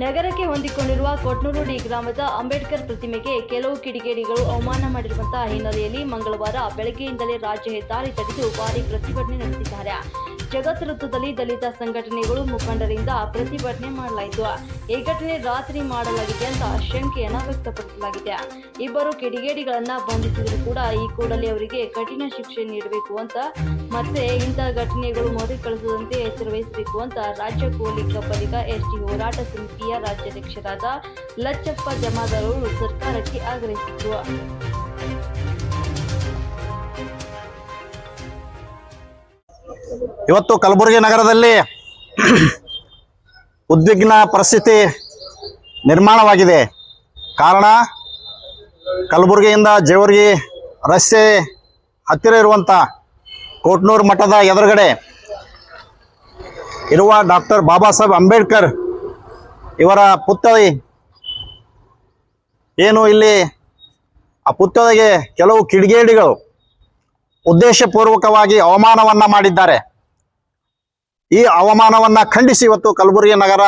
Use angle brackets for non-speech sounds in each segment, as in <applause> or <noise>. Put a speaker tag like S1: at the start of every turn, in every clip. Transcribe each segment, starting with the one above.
S1: ನಗರಕ್ಕೆ ಹೊಂದಿಕೊಂಡಿರುವ ಕೊಟ್ನೂರುಡಿ ಗ್ರಾಮದ ಅಂಬೇಡ್ಕರ್ ಪ್ರತಿಮೆಗೆ ಕೆಲವು ಕಿಡಿಗೇಡಿಗಳು ಅವಮಾನ ಮಾಡಿರುವಂತಹ ಹಿನ್ನೆಲೆಯಲ್ಲಿ ಮಂಗಳವಾರ ಬೆಳಗ್ಗೆಯಿಂದಲೇ ರಾಜ್ಯ ಹೆದ್ದಾರಿ ತಡೆದು ಭಾರಿ ಪ್ರತಿಭಟನೆ ನಡೆಸಿದ್ದಾರೆ. ಜಗತ್ ವೃತ್ತದಲ್ಲಿ ದಲಿತ ಸಂಘಟನೆಗಳು ಮುಖಂಡರಿಂದ ಪ್ರತಿಭಟನೆ ಮಾಡಲಾಯಿತು. ಈ ಘಟನೆ ರಾತ್ರಿ ಮಾಡಲಾಗಿದೆ ಅಂತ ಶಂಕೆಯನ್ನ ವ್ಯಕ್ತಪಡಿಸಲಾಗಿದೆ. ಇಬ್ಬರು ಕಿಡಿಗೇಡಿಗಳನ್ನ ಬಂಧಿಸಿದ್ರು ಕೂಡ ಈ ಕೂಡಲೇ ಅವರಿಗೆ ಕಠಿಣ ಶಿಕ್ಷೆ ನೀಡಬೇಕು ಅಂತ ಮತ್ತೆ ಇಂತಹ ಘಟನೆಗಳು ಮರುಕಳಿಸದಂತೆ ಎಚ್ಚರ ವಹಿಸಬೇಕು ಅಂತ ರಾಜ್ಯ ಕೂಲಿ ಕಬ್ಬಲಿಗ ಎಸ್ಟಿ ಹೋರಾಟ ಸಮಿತಿಯ ರಾಜ್ಯಾಧ್ಯಕ್ಷರಾದ ಲಚ್ಚಪ್ಪ ಜಮಾದಾರ್ ಅವರು ಸರ್ಕಾರಕ್ಕೆ ಆಗ್ರಹಿಸಿದ್ರು.
S2: ಇವತ್ತು ಕಲಬುರಗಿ ನಗರದಲ್ಲಿ <clears throat> ಉದ್ವಿಗ್ನ ಪರಿಸ್ಥಿತಿ ನಿರ್ಮಾಣವಾಗಿದೆ. ಕಾರಣ, ಕಲಬುರಗಿಯಿಂದ ಜೇವರ್ಗಿ ರಸ್ತೆ ಹತ್ತಿರ ಇರುವಂಥ ಕೋಟ್ನೂರು ಮಠದ ಎದುರುಗಡೆ ಇರುವ ಡಾಕ್ಟರ್ ಬಾಬಾ ಸಾಹೇಬ್ ಅಂಬೇಡ್ಕರ್ ಇವರ ಪುತ್ಥಳಿ. ಏನು ಇಲ್ಲಿ? ಆ ಪುತ್ಥಳಿಗೆ ಕೆಲವು ಕಿಡಿಗೇಡಿಗಳು ಉದ್ದೇಶಪೂರ್ವಕವಾಗಿ ಅವಮಾನವನ್ನ ಮಾಡಿದ್ದಾರೆ. ಈ ಅವಮಾನವನ್ನ ಖಂಡಿಸಿ ಇವತ್ತು ಕಲಬುರಗಿ ನಗರ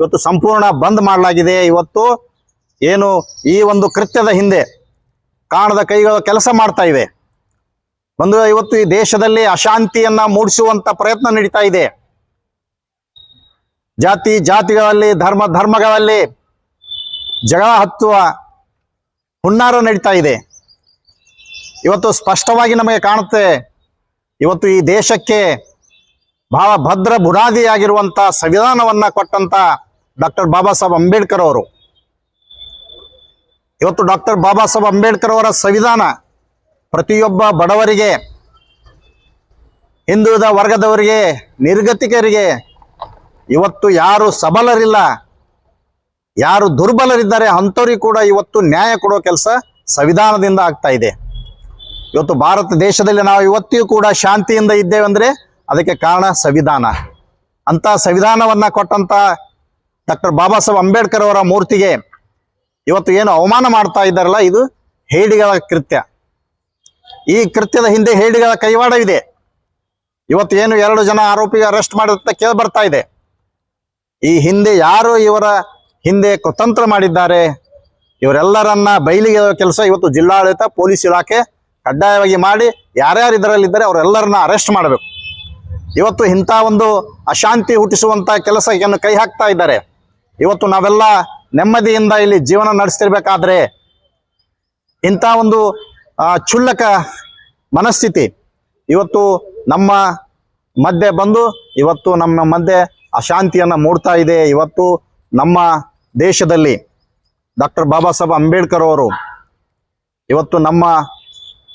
S2: ಇವತ್ತು ಸಂಪೂರ್ಣ ಬಂದ್ ಮಾಡಲಾಗಿದೆ. ಇವತ್ತು ಏನು ಈ ಒಂದು ಕೃತ್ಯದ ಹಿಂದೆ ಕಾಣದ ಕೈಗಳು ಕೆಲಸ ಮಾಡ್ತಾ ಇವೆ ಒಂದು ಇವತ್ತು ಈ ದೇಶದಲ್ಲಿ ಅಶಾಂತಿಯನ್ನ ಮೂಡಿಸುವಂತ ಪ್ರಯತ್ನ ನಡೀತಾ ಇದೆ. ಜಾತಿ ಜಾತಿಗಳಲ್ಲಿ, ಧರ್ಮ ಧರ್ಮಗಳಲ್ಲಿ ಜಗಳ ಹತ್ತುವ ಹುನ್ನಾರ ನಡೀತಾ ಇದೆ. ಇವತ್ತು ಸ್ಪಷ್ಟವಾಗಿ ನಮಗೆ ಕಾಣುತ್ತೆ. ಇವತ್ತು ಈ ದೇಶಕ್ಕೆ ಬಹಳ ಭದ್ರ ಬುನಾದಿಯಾಗಿರುವಂಥ ಸಂವಿಧಾನವನ್ನ ಕೊಟ್ಟಂತ ಡಾಕ್ಟರ್ ಬಾಬಾ ಸಾಹೇಬ್ ಅಂಬೇಡ್ಕರ್ ಅವರು. ಇವತ್ತು ಡಾಕ್ಟರ್ ಬಾಬಾ ಸಾಹೇಬ್ ಅಂಬೇಡ್ಕರ್ ಅವರ ಸಂವಿಧಾನ ಪ್ರತಿಯೊಬ್ಬ ಬಡವರಿಗೆ, ಹಿಂದುಳಿದ ವರ್ಗದವರಿಗೆ, ನಿರ್ಗತಿಕರಿಗೆ ಇವತ್ತು ಯಾರು ಸಬಲರಿಲ್ಲ, ಯಾರು ದುರ್ಬಲರಿದ್ದಾರೆ ಅಂಥವ್ರಿಗೆ ಕೂಡ ಇವತ್ತು ನ್ಯಾಯ ಕೊಡೋ ಕೆಲಸ ಸಂವಿಧಾನದಿಂದ ಆಗ್ತಾ ಇದೆ. ಇವತ್ತು ಭಾರತ ದೇಶದಲ್ಲಿ ನಾವು ಇವತ್ತಿಗೂ ಕೂಡ ಶಾಂತಿಯಿಂದ ಇದ್ದೇವೆ ಅಂದ್ರೆ ಅದಕ್ಕೆ ಕಾರಣ ಸಂವಿಧಾನ. ಅಂತ ಸಂವಿಧಾನವನ್ನ ಕೊಟ್ಟಂತ ಡಾಕ್ಟರ್ ಬಾಬಾ ಸಾಹೇಬ್ ಅಂಬೇಡ್ಕರ್ ಅವರ ಮೂರ್ತಿಗೆ ಇವತ್ತು ಏನು ಅವಮಾನ ಮಾಡ್ತಾ ಇದ್ದಾರಲ್ಲ, ಇದು ಹೇಡಿಗಳ ಕೃತ್ಯ. ಈ ಕೃತ್ಯದ ಹಿಂದೆ ಹೇಡಿಗಳ ಕೈವಾಡವಿದೆ. ಇವತ್ತು ಏನು ಎರಡು ಜನ ಆರೋಪಿ ಅರೆಸ್ಟ್ ಮಾಡಿದಂತ ಕೇಳಿ ಬರ್ತಾ ಇದೆ. ಈ ಹಿಂದೆ ಯಾರು ಇವರ ಹಿಂದೆ ಕುತಂತ್ರ ಮಾಡಿದ್ದಾರೆ, ಇವರೆಲ್ಲರನ್ನ ಬಯಲಿಗೆ ಕೆಲಸ ಇವತ್ತು ಜಿಲ್ಲಾಡಳಿತ, ಪೊಲೀಸ್ ಇಲಾಖೆ ಕಡ್ಡಾಯವಾಗಿ ಮಾಡಿ ಯಾರ್ಯಾರು ಇದರಲ್ಲಿದ್ದಾರೆ ಅವರೆಲ್ಲರನ್ನ ಅರೆಸ್ಟ್ ಮಾಡಬೇಕು. ಇವತ್ತು ಇಂಥ ಒಂದು ಅಶಾಂತಿ ಹುಟ್ಟಿಸುವಂಥ ಕೆಲಸವನ್ನು ಕೈ ಹಾಕ್ತಾ ಇದ್ದಾರೆ. ಇವತ್ತು ನಾವೆಲ್ಲ ನೆಮ್ಮದಿಯಿಂದ ಇಲ್ಲಿ ಜೀವನ ನಡೆಸ್ತಿರ್ಬೇಕಾದ್ರೆ ಇಂಥ ಒಂದು ಕ್ಷುಲ್ಲಕ ಮನಸ್ಥಿತಿ ಇವತ್ತು ನಮ್ಮ ಮಧ್ಯೆ ಬಂದು, ಇವತ್ತು ನಮ್ಮ ಮಧ್ಯೆ ಅಶಾಂತಿಯನ್ನು ಮೂಡ್ತಾ ಇದೆ. ಇವತ್ತು ನಮ್ಮ ದೇಶದಲ್ಲಿ ಡಾಕ್ಟರ್ ಬಾಬಾ ಸಾಹೇಬ್ ಅಂಬೇಡ್ಕರ್ ಅವರು, ಇವತ್ತು ನಮ್ಮ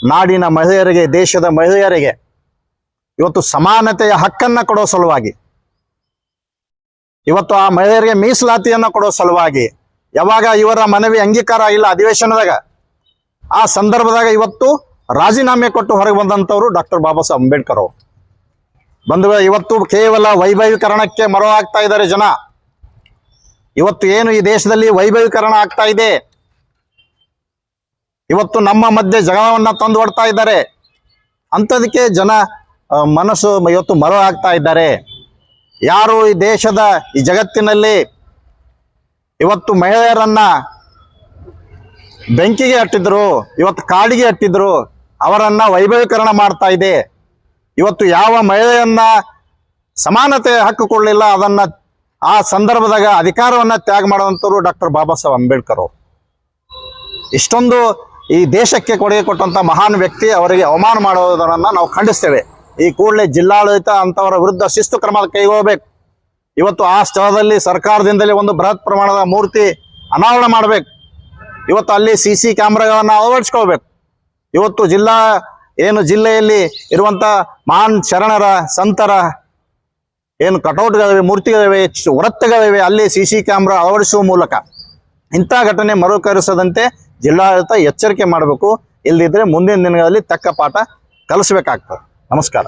S2: ನಾಡಿನ ಮಹಿಳೆಯರಿಗೆ, ದೇಶದ ಮಹಿಳೆಯರಿಗೆ ಇವತ್ತು ಸಮಾನತೆಯ ಹಕ್ಕನ್ನ ಕೊಡೋ ಸಲುವಾಗಿ, ಇವತ್ತು ಆ ಮಹಿಳೆಯರಿಗೆ ಮೀಸಲಾತಿಯನ್ನ ಕೊಡೋ ಸಲುವಾಗಿ, ಯಾವಾಗ ಇವರ ಮನವಿ ಅಂಗೀಕಾರ ಇಲ್ಲ ಅಧಿವೇಶನದಾಗ, ಆ ಸಂದರ್ಭದಾಗ ಇವತ್ತು ರಾಜೀನಾಮೆ ಕೊಟ್ಟು ಹೊರಗೆ ಬಂದಂಥವ್ರು ಡಾಕ್ಟರ್ ಬಾಬಾ ಸಾಹೇಬ್ ಅಂಬೇಡ್ಕರ್ ಅವರು. ಬಂಧುಗಳ, ಇವತ್ತು ಕೇವಲ ವೈಭವೀಕರಣಕ್ಕೆ ಮರವಾಗ್ತಾ ಆಗ್ತಾ ಇದ್ದಾರೆ ಜನ. ಇವತ್ತು ಏನು ಈ ದೇಶದಲ್ಲಿ ವೈಭವೀಕರಣ ಆಗ್ತಾ ಇದೆ? ಇವತ್ತು ನಮ್ಮ ಮಧ್ಯೆ ಜಗಳವನ್ನ ತಂದು ಹೊಡ್ತಾ ಇದ್ದಾರೆ. ಅಂಥದಕ್ಕೆ ಜನ ಮನಸ್ಸು ಇವತ್ತು ಮರ ಆಗ್ತಾ ಇದ್ದಾರೆ. ಯಾರು ಈ ದೇಶದ, ಈ ಜಗತ್ತಿನಲ್ಲಿ ಇವತ್ತು ಮಹಿಳೆಯರನ್ನ ಬೆಂಕಿಗೆ ಹಟ್ಟಿದ್ರು ಇವತ್ತು ಕಾಡಿಗೆ ಹಟ್ಟಿದ್ರು ಅವರನ್ನ ವೈಭವೀಕರಣ ಮಾಡ್ತಾ ಇದೆ. ಇವತ್ತು ಯಾವ ಮಹಿಳೆಯನ್ನ ಸಮಾನತೆ ಹಕ್ಕು ಕೊಡಲಿಲ್ಲ ಅದನ್ನ ಆ ಸಂದರ್ಭದಾಗ ಅಧಿಕಾರವನ್ನ ತ್ಯಾಗ ಮಾಡುವಂಥವ್ರು ಡಾಕ್ಟರ್ ಬಾಬಾ ಸಾಹೇಬ್ ಅಂಬೇಡ್ಕರ್ ಅವರು. ಇಷ್ಟೊಂದು ಈ ದೇಶಕ್ಕೆ ಕೊಡುಗೆ ಕೊಟ್ಟಂತ ಮಹಾನ್ ವ್ಯಕ್ತಿ ಅವರಿಗೆ ಅವಮಾನ ಮಾಡೋದನ್ನ ನಾವು ಖಂಡಿಸ್ತೇವೆ. ಈ ಕೂಡಲೇ ಜಿಲ್ಲಾಡಳಿತ ಅಂತವರ ವಿರುದ್ಧ ಶಿಸ್ತು ಕ್ರಮ ಕೈಗೊಳ್ಳಬೇಕು ಇವತ್ತು ಆ ಸ್ಥಳದಲ್ಲಿ ಸರ್ಕಾರದಿಂದಲೇ ಒಂದು ಬೃಹತ್ ಪ್ರಮಾಣದ ಮೂರ್ತಿ ಅನಾವರಣ ಮಾಡಬೇಕು. ಇವತ್ತು ಅಲ್ಲಿ ಸಿ ಸಿ ಕ್ಯಾಮ್ರಾಗಳನ್ನು ಅಳವಡಿಸ್ಕೊಳ್ಬೇಕು. ಇವತ್ತು ಜಿಲ್ಲಾ, ಏನು ಜಿಲ್ಲೆಯಲ್ಲಿ ಇರುವಂತ ಮಹಾನ್ ಶರಣರ, ಸಂತರ, ಏನು ಕಟೌಟ್ಗಳಿವೆ, ಮೂರ್ತಿಗಳಿವೆ ವೃತ್ತಗಳಿವೆ, ಅಲ್ಲಿ ಸಿ ಸಿ ಕ್ಯಾಮ್ರಾ ಅಳವಡಿಸುವ ಮೂಲಕ ಇಂಥ ಘಟನೆ ಮರುಕರಿಸದಂತೆ ಜಿಲ್ಲಾಡಳಿತ ಎಚ್ಚರಿಕೆ ಮಾಡಬೇಕು. ಇಲ್ಲದಿದ್ದರೆ ಮುಂದಿನ ದಿನಗಳಲ್ಲಿ ತಕ್ಕ ಪಾಠ ಕಲಿಸ್ಬೇಕಾಗ್ತದೆ. ನಮಸ್ಕಾರ.